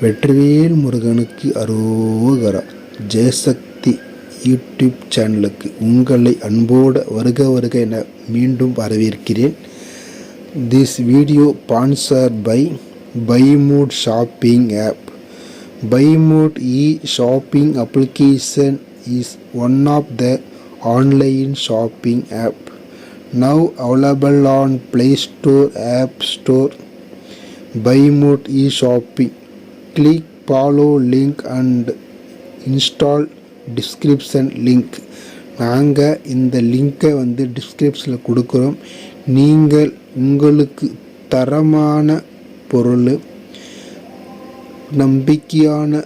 வெற்றிவேல் முருகனுக்கு அரோகரா. ஜெயசக்தி யூடியூப் சேனலுக்கு உங்களை அன்போடு வருக வருக என மீண்டும் வரவேற்கிறேன். This video sponsor by Bymood shopping app Bymood e shopping application is one of the online shopping app now available on Play Store App Store Bymood e shopping Click follow link and install description link. நாங்கள் இந்த லிங்கை வந்து டிஸ்கிரிப்ஷனில் கொடுக்குறோம். நீங்கள் உங்களுக்கு தரமான பொருள் நம்பிக்கையான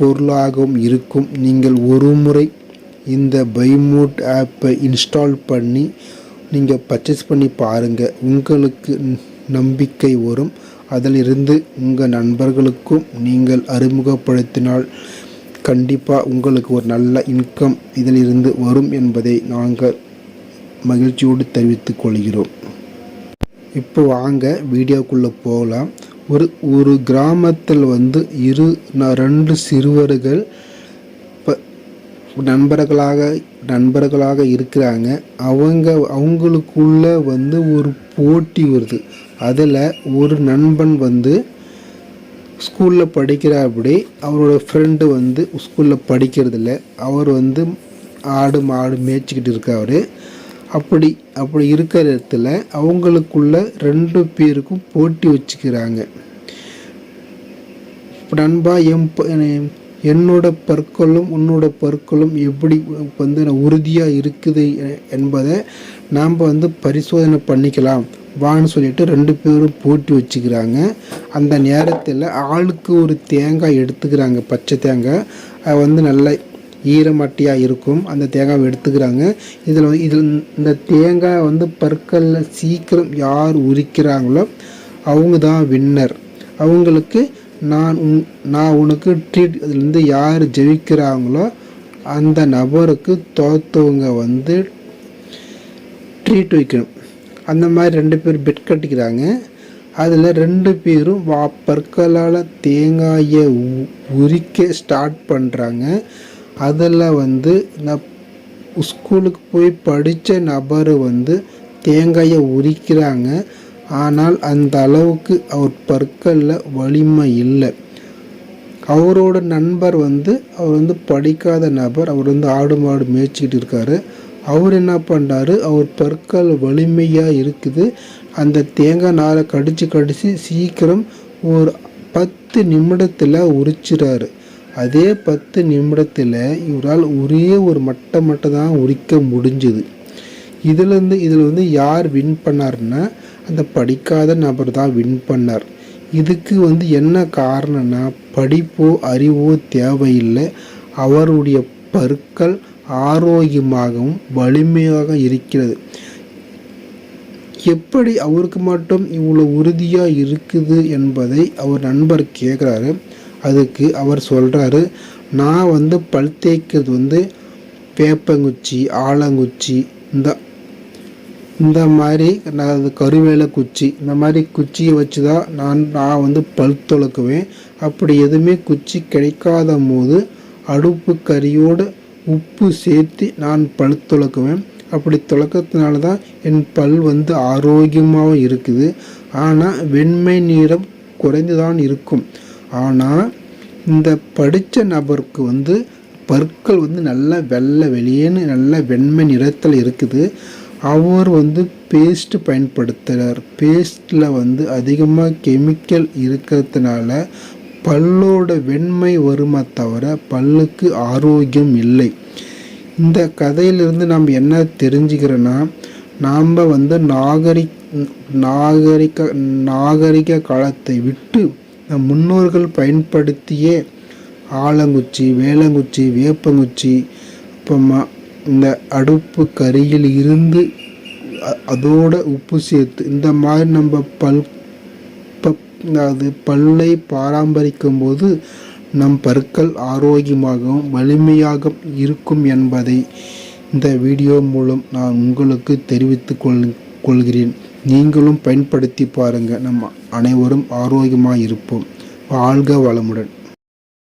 பொருளாகவும் இருக்கும். நீங்கள் ஒரு முறை இந்த பைமூட் ஆப்பை இன்ஸ்டால் பண்ணி நீங்கள் பர்ச்சேஸ் பண்ணி பாருங்கள் உங்களுக்கு நம்பிக்கை வரும். அதிலிருந்து உங்கள் நண்பர்களுக்கும் நீங்கள் அறிமுகப்படுத்தினால் கண்டிப்பாக உங்களுக்கு ஒரு நல்ல இன்கம் இதிலிருந்து வரும் என்பதை நாங்கள் மகிழ்ச்சியோடு தெரிவித்துக் கொள்கிறோம். இப்போ வாங்க வீடியோக்குள்ளே போகலாம் ஒரு ஒரு கிராமத்தில் வந்து இரு ரெண்டு சிறுவர்கள் நண்பர்களாக நண்பர்களாக இருக்கிறாங்க. அவங்க அவங்களுக்குள்ள வந்து ஒரு போட்டி வருது. அதில் ஒரு நண்பன் வந்து ஸ்கூலில் படிக்கிறாப்படி அவரோட ஃப்ரெண்டு வந்து ஸ்கூலில் படிக்கிறதில்ல. அவர் வந்து ஆடு மாடு மேய்ச்சிக்கிட்டு இருக்காரு. அப்படி அப்படி இருக்கிற இடத்துல அவங்களுக்குள்ள ரெண்டு பேருக்கும் போட்டி வச்சுக்கிறாங்க. நண்பா என் என்னோட பற்களும் உன்னோட பற்களும் எப்படி வந்து உறுதியாக இருக்குது என்பதை நாம் வந்து பரிசோதனை பண்ணிக்கலாம். வான்னு சொல்லிட்டு ரெண்டு பேரும் போட்டி வச்சுக்கிறாங்க. அந்த நேரத்தில் ஆளுக்கு ஒரு தேங்காய் எடுத்துக்கிறாங்க பச்சை தேங்காய். அது வந்து நல்ல ஈரமட்டியாக இருக்கும். அந்த தேங்காவை எடுத்துக்கிறாங்க. இதில் இதில் இந்த தேங்காய் வந்து பற்களில் சீக்கிரம் யார் உரிக்கிறாங்களோ அவங்க தான் வின்னர் அவங்களுக்கு நான் உன் நான் உனக்கு ட்ரீட் இதுலேருந்து யார் ஜெயிக்கிறாங்களோ அந்த நபருக்கு தோத்தவங்க வந்து ட்ரீட் வைக்கணும். அந்த மாதிரி ரெண்டு பேர் பெட் கட்டிக்கிறாங்க. அதில் ரெண்டு பேரும் வா பற்களால் தேங்காயை உ- உரிக்க ஸ்டார்ட் பண்ணுறாங்க அதில் வந்து நான் ஸ்கூலுக்கு போய் படித்த நபர் வந்து தேங்காயை உரிக்கிறாங்க. ஆனால் அந்த அளவுக்கு அவர் பற்களில் வலிமை இல்லை. அவரோட நண்பர் வந்து அவர் வந்து படிக்காத நபர். அவர் வந்து ஆடு மாடு மேய்ச்சிக்கிட்டு இருக்காரு. அவர் என்ன பண்ணுறாரு அவர் பற்கள் வலிமையாக இருக்குது. அந்த தேங்காய் நாரை கடிச்சு கடிச்சு சீக்கிரம் ஒரு பத்து நிமிடத்தில் உரிச்சிறாரு. அதே பத்து நிமிடத்தில் இவரால் ஒரே ஒரு மட்டை மட்டும் தான் உரிக்க முடிஞ்சுது. இதுலேருந்து இதில் வந்து யார் வின் பண்ணாருன்னா அந்த படிக்காத நபர் தான் வின் பண்ணார். இதுக்கு வந்து என்ன காரணம்னா படிப்போ அறிவோ தேவையில்லை. அவருடைய பற்கள் ஆரோக்கியமாகவும் வலிமையாக இருக்கிறது. எப்படி அவருக்கு மட்டும் இவ்வளோ உறுதியாக இருக்குது என்பதை அவர் நண்பர் கேட்குறாரு அதுக்கு அவர் சொல்கிறாரு நான் வந்து பல் தேய்க்கிறது வந்து வேப்பங்குச்சி ஆலங்குச்சி இந்த இந்த மாதிரி நான் அது கருவேல குச்சி இந்த மாதிரி குச்சியை வச்சு தான் நான் நான் வந்து பல் துலக்குவேன் அப்படி எதுவுமே குச்சி கிடைக்காத போது அடுப்பு கறியோடு உப்பு சேர்த்து நான் பல் துலக்குவேன் அப்படி துளக்கத்தினால தான் என் பல் வந்து ஆரோக்கியமாகவும் இருக்குது. ஆனால் வெண்மை நிறம் குறைந்து தான் இருக்கும். ஆனால் இந்த படித்த நபருக்கு வந்து பற்கள் வந்து நல்லா வெள்ளை வெளியேன்னு நல்ல வெண்மை நிறத்தில் இருக்குது. அவர் வந்து பேஸ்ட் பயன்படுத்துகிறார் பேஸ்ட்டில் வந்து அதிகமாக கெமிக்கல் இருக்கிறதுனால பல்லோட வெண்மை வருமா தவிர பல்லுக்கு ஆரோக்கியம் இல்லை. இந்த கதையிலிருந்து நாம் என்ன தெரிஞ்சுக்கிறோன்னா நாம் வந்து நாகரி நாகரிக நாகரிக காலத்தை விட்டு நம் முன்னோர்கள் பயன்படுத்திய ஆலங்குச்சி வேலங்குச்சி வேப்பங்குச்சி அப்புறமா இந்த அடுப்பு கரியில் இருந்து அதோட உப்பு சேர்த்து இந்த மாதிரி நம்ம பல் அதாவது பல்லை பராமரிக்கும் போது நம் பற்கள் ஆரோக்கியமாகவும் வலிமையாக இருக்கும் என்பதை இந்த வீடியோ மூலம் நான் உங்களுக்கு தெரிவித்துக் கொள் கொள்கிறேன். நீங்களும் பயன்படுத்தி பாருங்கள் நம்ம அனைவரும் ஆரோக்கியமாக இருப்போம். வாழ்க வளமுடன்.